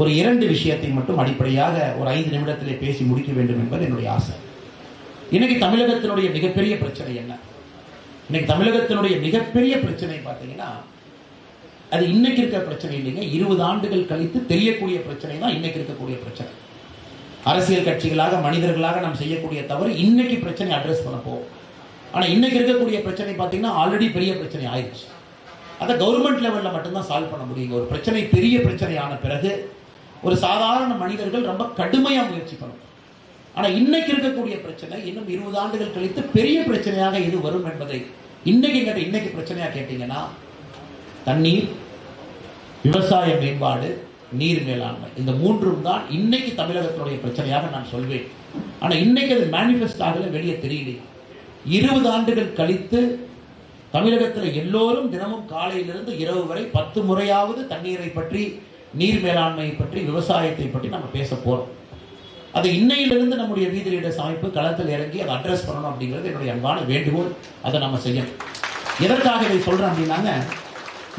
ஒரு இரண்டு விஷயத்தை மட்டும் அடிப்படையாக ஒரு ஐந்து நிமிடத்திலே பேசி முடிக்க வேண்டும் என்பது என்னுடைய ஆசை. இன்னைக்கு தமிழகத்தினுடைய மிகப்பெரிய பிரச்சனை என்ன? இன்னைக்கு தமிழகத்தினுடைய மிகப்பெரிய பிரச்சனை பார்த்தீங்கன்னா அது இன்னைக்கு இருக்கிற பிரச்சனை இல்லைங்க. இருபது ஆண்டுகள் கழித்து தெரியக்கூடிய பிரச்சனை தான் இன்னைக்கு இருக்கக்கூடிய பிரச்சனை. அரசியல் கட்சிகளாக மனிதர்களாக நாம் செய்யக்கூடிய தவறு இன்னைக்கு பிரச்சனை அட்ரஸ் பண்ண போவோம் ஆனால் இன்னைக்கு இருக்கக்கூடிய பிரச்சனை பார்த்தீங்கன்னா ஆல்ரெடி பெரிய பிரச்சனை ஆயிடுச்சு. அதை கவர்மெண்ட் லெவலில் மட்டும்தான் சால்வ் பண்ண முடியுங்க. ஒரு பிரச்சனை பெரிய பிரச்சனை ஆன பிறகு ஒரு சாதாரண மனிதர்கள் ரொம்ப கடுமையா முயற்சி பண்ணணும் ஆனா இன்னைக்கு இருக்கக்கூடிய பிரச்சனை இன்னும் இருபது ஆண்டுகள் கழித்து பெரிய பிரச்சனையாக இது வரும் என்பதை இன்னைக்கு கேட்ட இன்னைக்கு பிரச்சனையா கேட்டீங்கன்னா தண்ணீர் விவசாய மேம்பாடு நீர் மேலாண்மை. இந்த மூன்றும் தான் இன்னைக்கு தமிழகத்தினுடைய பிரச்சனையாக நான் சொல்வேன். ஆனா இன்னைக்கு அது மேனிஃபெஸ்ட் ஆகல வெளியே தெரியல. இருபது ஆண்டுகள் கழித்து தமிழகத்தில் எல்லோரும் தினமும் காலையிலிருந்து இரவு வரை பத்து முறையாவது தண்ணீரை பற்றி நீர் மேலாண்மையை பற்றி விவசாயத்தை பற்றி நம்ம பேச போறோம். அது இன்னையிலிருந்து நம்முடைய வீதியிட சமைப்பு அமைப்பு களத்தில் இறங்கி அதை அட்ரஸ் பண்ணணும் அப்படிங்கிறது என்னுடைய அன்பான வேண்டுகோள். அதை நம்ம செய்யணும். எதற்காக இதை சொல்கிறேன் அப்படின்னாங்க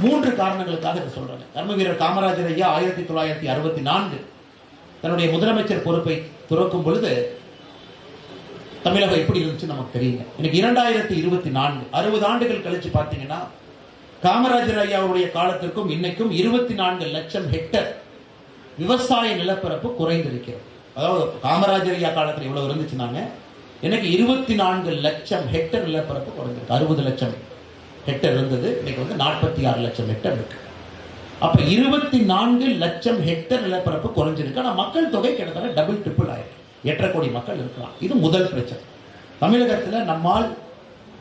மூன்று காரணங்களுக்காக இதை சொல்றேன் தர்ம வீரர் காமராஜர் ஐயா ஆயிரத்தி தொள்ளாயிரத்தி அறுபத்தி நான்கு தன்னுடைய முதலமைச்சர் பொறுப்பை துறக்கும் பொழுது தமிழகம் எப்படி இருந்துச்சு நமக்கு தெரியுங்க எனக்கு இரண்டாயிரத்தி இருபத்தி நான்கு அறுபது ஆண்டுகள் கழிச்சு பார்த்தீங்கன்னா காமராஜர் ஐயாவுடைய காலத்திற்கும் இன்னைக்கும் இருபத்தி நான்கு லட்சம் ஹெக்டர் விவசாய நிலப்பரப்பு குறைந்திருக்கிறது. அதாவது காமராஜர் ஐயா காலத்தில் இவ்வளவு இருந்துச்சுனாங்க எனக்கு இருபத்தி நான்கு லட்சம் ஹெக்டர் நிலப்பரப்பு குறைஞ்சிருக்கு அறுபது லட்சம் ஹெக்டர் இருந்தது இன்னைக்கு வந்து நாற்பத்தி ஆறு லட்சம் ஹெக்டர் இருக்கு. அப்ப இருபத்தி நான்கு லட்சம் ஹெக்டர் நிலப்பரப்பு குறைஞ்சிருக்கு. ஆனா மக்கள் தொகை கிட்டத்தட்ட டபுள் ட்ரிபிள் ஆயிருக்கு. எட்டரை கோடி மக்கள் இருக்கலாம். இது முதல் பிரச்சனை. தமிழகத்தில் நம்மால்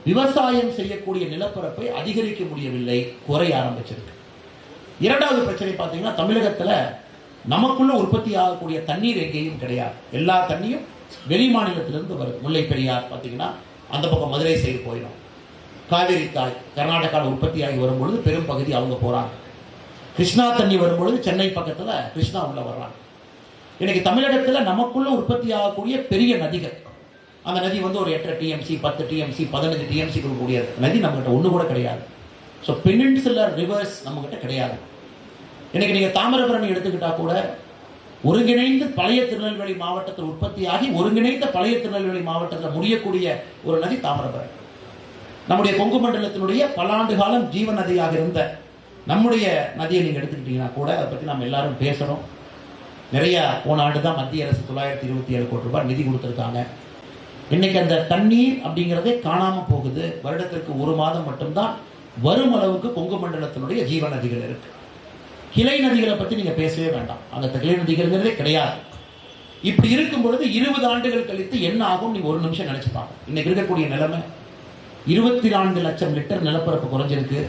விவசாயம் செய்யக்கூடிய நிலப்பரப்பை அதிகரிக்க முடியவில்லை குறைய ஆரம்பிச்சிருக்கு. இரண்டாவது பிரச்சனை பார்த்தீங்கன்னா தமிழகத்துல நமக்குள்ள உற்பத்தி ஆகக்கூடிய தண்ணீர் எங்கேயும் கிடையாது. எல்லா தண்ணியும் வெளி மாநிலத்திலிருந்து வருது. முல்லை பெரியார் பார்த்தீங்கன்னா அந்த பக்கம் மதுரை சைடு போயிடும். காவேரி தாய் கர்நாடகாவில் உற்பத்தி ஆகி வரும்பொழுது பெரும் பகுதி அவங்க போகிறாங்க கிருஷ்ணா தண்ணி வரும்பொழுது சென்னை பக்கத்தில் கிருஷ்ணா உள்ள வர்றாங்க. இன்னைக்கு தமிழகத்தில் நமக்குள்ள உற்பத்தி ஆகக்கூடிய பெரிய நதிகள் அந்த நதி வந்து ஒரு எட்டரை டிஎம்சி பத்து டிஎம்சி பதினஞ்சு டிஎம்சி கொடுக்கக்கூடிய நதி நம்மகிட்ட ஒன்று கூட கிடையாது. ஸோ பெனின்சுலர் ரிவர்ஸ் நம்மகிட்ட கிடையாது. இன்னைக்கு நீங்கள் தாமிரபரணி எடுத்துக்கிட்டா கூட ஒருங்கிணைந்து பழைய திருநெல்வேலி மாவட்டத்தில் உற்பத்தியாகி ஒருங்கிணைந்த பழைய திருநெல்வேலி மாவட்டத்தில் முடியக்கூடிய ஒரு நதி தாமிரபரணி. நம்முடைய கொங்கு மண்டலத்தினுடைய பல்லாண்டு காலம் ஜீவ நதியாக இருந்த நம்முடைய நதியை நீங்கள் எடுத்துக்கிட்டீங்கன்னா கூட அதை பற்றி நம்ம எல்லாரும் பேசணும். நிறையா போன ஆண்டு தான் மத்திய அரசு தொள்ளாயிரத்தி இருபத்தி ஏழு கோடி ரூபாய் நிதி கொடுத்துருக்காங்க. இன்னைக்கு அந்த தண்ணீர் அப்படிங்கிறதே காணாம போகுது. வருடத்திற்கு ஒரு மாதம் மட்டும்தான் வரும் அளவுக்கு கொங்கு மண்டலத்தினுடைய ஜீவ நதிகள் இருக்கு. கிளை நதிகளை பத்தி நீங்க பேசவே வேண்டாம். அந்த கிளை நதிகள்ங்கிறதே கிடையாது. இப்படி இருக்கும் பொழுது இருபது ஆண்டுகள் கழித்து என்ன ஆகும் நீங்க ஒரு நிமிஷம் நினைச்சு பாருங்க இன்னைக்கு இருக்கக்கூடிய நிலைமை இருபத்தி நான்கு லட்சம் லிட்டர் நிலப்பரப்பு குறைஞ்சிருக்கு.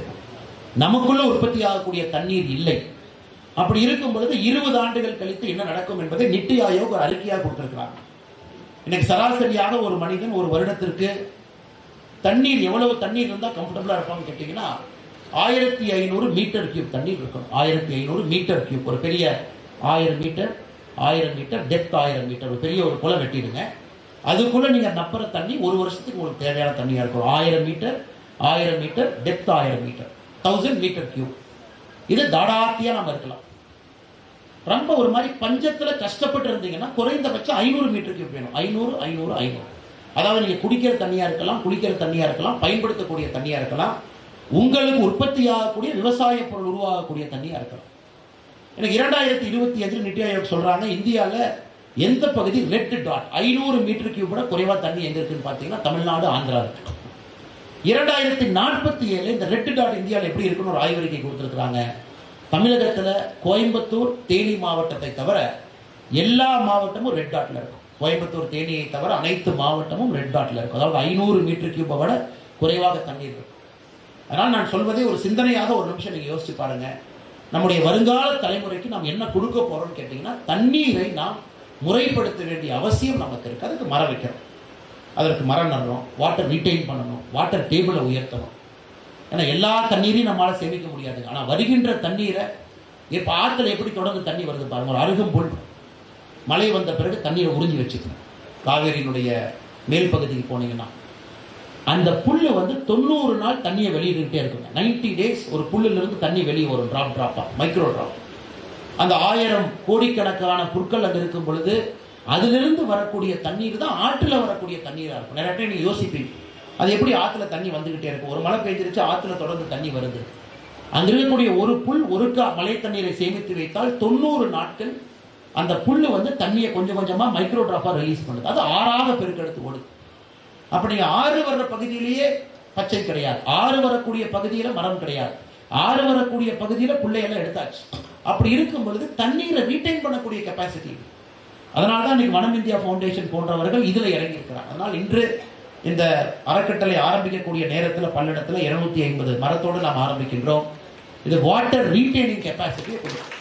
நமக்குள்ள உற்பத்தி ஆகக்கூடிய தண்ணீர் இல்லை. அப்படி இருக்கும் பொழுது இருபது ஆண்டுகள் கழித்து என்ன நடக்கும் என்பதை நிட்டி ஆயோக் ஒரு அறிக்கையாக கொடுத்திருக்கிறாங்க. இன்னைக்கு சராசரியாக ஒரு மனிதன் ஒரு வருடத்திற்கு தண்ணீர் எவ்வளவு தண்ணீர் இருந்தால் கம்ஃபர்டபுளாக இருப்பான்னு கேட்டீங்கன்னா ஆயிரத்தி ஐநூறு மீட்டர் கியூப் தண்ணீர் இருக்கணும். ஆயிரத்தி ஐநூறு மீட்டர் கியூப் ஒரு பெரிய ஆயிரம் மீட்டர் ஆயிரம் மீட்டர் டெப்த் ஆயிரம் மீட்டர். ஒரு பெரிய ஒரு குளம் வெட்டிடுங்க. அதுக்குள்ளே நீங்கள் நப்புற தண்ணி ஒரு வருஷத்துக்கு உங்களுக்கு தேவையான தண்ணியாக இருக்கும் ஆயிரம் மீட்டர் ஆயிரம் மீட்டர் டெப்த் ஆயிரம் மீட்டர். தௌசண்ட் மீட்டர் கியூப் இது தாடாத்தியாக நம்ம இருக்கலாம். ரொம்ப ஒரு மாதிரி பஞ்சத்துல கஷ்டப்பட்டு இருந்தீங்கன்னா குறைந்தபட்சம் ஐநூறு மீட்டருக்கு வேணும். ஐநூறு ஐநூறு ஐநூறு. அதாவது நீங்க குடிக்கிற தண்ணியா இருக்கலாம் குளிக்கிற தண்ணியா இருக்கலாம் பயன்படுத்தக்கூடிய தண்ணியா இருக்கலாம் உங்களுக்கு உற்பத்தி ஆகக்கூடிய விவசாய பொருள் உருவாகக்கூடிய தண்ணியா இருக்கலாம். எனக்கு இரண்டாயிரத்தி இருபத்தி அஞ்சு நித்தி ஆயோக் சொல்றாங்க இந்தியாவில் எந்த பகுதி ரெட் டாட் ஐநூறு மீட்டருக்கு கூட குறைவாக குறைவா தண்ணி எங்க இருக்குன்னு பாத்தீங்கன்னா தமிழ்நாடு ஆந்திரா இருக்கு. இரண்டாயிரத்தி நாற்பத்தி ஏழு இந்த ரெட் டாட் இந்தியாவில் எப்படி இருக்குன்னு ஒரு ஆய்வறிக்கை கொடுத்துருக்குறாங்க. தமிழகத்தில் கோயம்புத்தூர் தேனி மாவட்டத்தை தவிர எல்லா மாவட்டமும் ரெட் டாட்ல இருக்கும். கோயம்புத்தூர் தேனியை தவிர அனைத்து மாவட்டமும் ரெட் டாட்ல இருக்கும். அதாவது ஐநூறு மீட்டர் கியூப்பை விட குறைவாக தண்ணீர் இருக்கும். அதனால் நான் சொல்வதே ஒரு சிந்தனையாக ஒரு நிமிஷம் நீங்கள் யோசிச்சு பாருங்க. நம்முடைய வருங்கால தலைமுறைக்கு நாம் என்ன கொடுக்க போகிறோம்னு கேட்டிங்கன்னா தண்ணீரை நாம் முறைப்படுத்த வேண்டிய அவசியம் நமக்கு இருக்குது அதுக்கு மரம் வைக்கிறோம் அதற்கு மரம் நடுறோம் வாட்டர் ரீட்டைன் பண்ணணும். வாட்டர் டேபிளை உயர்த்தணும். ஏன்னா எல்லா தண்ணீரையும் நம்மளால் சேமிக்க முடியாது. ஆனால் வருகின்ற தண்ணீரை இப்போ ஆற்றில் எப்படி தொடர்ந்து தண்ணி வருது பாருங்க ஒரு அருகம்புல் மழை வந்த பிறகு தண்ணீரை உறிஞ்சி வச்சுக்கணும். காவேரியினுடைய மேல் பகுதிக்கு போனீங்கன்னா. அந்த புல்லு வந்து தொண்ணூறு நாள் தண்ணியை வெளியிட்டுக்கிட்டே இருக்குங்க. நைன்டி டேஸ் ஒரு புல்லிலிருந்து தண்ணி வெளியே வரும் ட்ராப் ட்ராப்பாக மைக்ரோ ட்ராப் அந்த ஆயிரம் கோடிக்கணக்கான புற்கள் அங்கே இருக்கும் பொழுது அதிலிருந்து வரக்கூடிய தண்ணீர் தான் ஆற்றில் வரக்கூடிய தண்ணீராக இருக்கும். நிறைய நீங்கள் யோசிப்பீங்க. அது எப்படி ஆற்றுல தண்ணி வந்துக்கிட்டே இருக்கும்? ஒரு மழை பெய்ஞ்சிருச்சு ஆற்றுல தொடர்ந்து தண்ணி வருது. அங்க இருக்கக்கூடிய ஒரு புல் ஒரு கா மழை தண்ணீரை சேமித்து வைத்தால் தொண்ணூறு நாட்கள் அந்த புல் வந்து தண்ணியை கொஞ்சம் கொஞ்சமாக மைக்ரோ ட்ராப்பாக ரிலீஸ் பண்ணுது. அது ஆறாக பெருக்கெடுத்து ஓடுது. அப்படி ஆறு வர்ற பகுதியிலேயே பச்சை கிடையாது. ஆறு வரக்கூடிய பகுதியில் மரம் கிடையாது. ஆறு வரக்கூடிய பகுதியில் பிள்ளையெல்லாம் எடுத்தாச்சு. அப்படி இருக்கும் பொழுது தண்ணீரை ரீட்டைன் பண்ணக்கூடிய கெப்பாசிட்டி அதனால தான் இன்னைக்கு வனம் இந்தியா ஃபவுண்டேஷன் போன்றவர்கள் இதில் இறங்கியிருக்கிறார் அதனால் இன்று இந்த அறக்கட்டளை ஆரம்பிக்கக்கூடிய நேரத்தில் பல்லடத்தில் இருநூத்தி ஐம்பது மரத்தோடு நாம் ஆரம்பிக்கின்றோம். இது வாட்டர் ரீட்டைனிங் கெப்பாசிட்டியை கொடுக்கும்.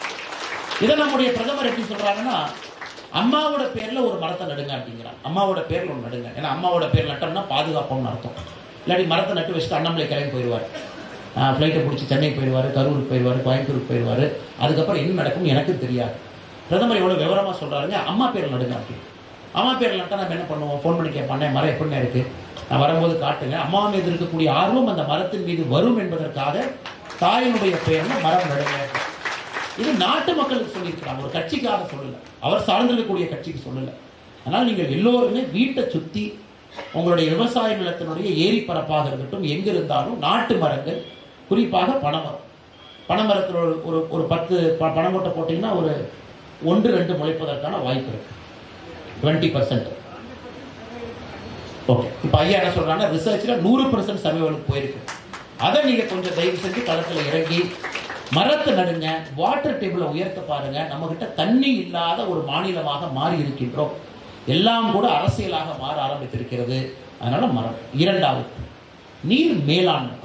இதை நம்முடைய பிரதமர் எப்படி சொல்றாங்கன்னா அம்மாவோட பேர்ல ஒரு மரத்தை நடுங்க அப்படிங்கிறான் அம்மாவோட பேர்ல ஒன்று நடுங்க. ஏன்னா அம்மாவோட பேர் நட்டோம்னா பாதுகாப்போம்னு அர்த்தம். இல்லாட்டி மரத்தை நட்டு வச்சுட்டு அண்ணாமலை கிளம்பி போயிடுவார். ஃப்ளைட்டை பிடிச்சி சென்னை போயிடுவார் கரூருக்கு போயிடுவார் கோயம்புத்தூருக்கு போயிடுவார். அதுக்கப்புறம் என்ன நடக்கும் எனக்கு தெரியாது. பிரதமர் எவ்வளோ விவரமாக சொல்கிறாருங்க அம்மா பேர் நடுங்க அப்படின்னு. அம்மா பேர் இல்லாட்டா நம்ம என்ன பண்ணுவோம்? ஃபோன் பண்ணி கேட்பானே மரம் எப்படிங்க இருக்கு? நான் வரும்போது காட்டுங்க. அம்மா மீது இருக்கக்கூடிய ஆர்வம் அந்த மரத்தின் மீது வரும் என்பதற்காக தாயினுடைய பெயர்ல மரம் நடுங்க. இது நாட்டு மக்களுக்கு சொல்லியிருக்கிறாங்க. ஒரு கட்சிக்காக சொல்லல. அவர் சார்ந்திருக்கக்கூடிய கட்சிக்கு சொல்லல. அதனால் நீங்கள் எல்லோருமே வீட்டை சுற்றி உங்களுடைய விவசாய நிலத்தினுடைய ஏரி பரப்பாக இருக்கட்டும் எங்கிருந்தாலும் நாட்டு மரங்கள் குறிப்பாக பனைமரம். பனைமரத்தில் ஒரு ஒரு ஒரு பத்து ப- பனங்கொட்டை போட்டிங்கன்னா ஒரு ஒன்று ரெண்டு முளைப்பதற்கான வாய்ப்பு இருக்குது டுவெண்ட்டி பர்சன்ட் ஓகே இப்போ ஐயா என்ன சொல்கிறாங்கன்னா ரிசர்ச்சில் நூறு பர்சன்ட் சர்வைவலுக்கு போயிருக்கு. அதை நீங்கள் கொஞ்சம் தயவு செஞ்சு களத்தில் இறங்கி மரத்தை நடுங்க வாட்டர் டேபிளை உயர்த்த பாருங்க. நம்மகிட்ட தண்ணி இல்லாத ஒரு மாநிலமாக மாறி இருக்கின்றோம். எல்லாம் கூட அரசியலாக மாற ஆரம்பித்திருக்கிறது. அதனால மரம். இரண்டாவது நீர் மேலாண்மை.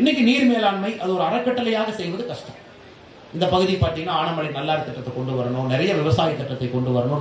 இன்னைக்கு நீர் மேலாண்மை அது ஒரு அறக்கட்டளையாக செய்வது கஷ்டம். இந்த பகுதி பார்த்தீங்கன்னா ஆனமலை நல்லார் திட்டத்தை கொண்டு வரணும். நிறைய விவசாய திட்டத்தை கொண்டு வரணும்.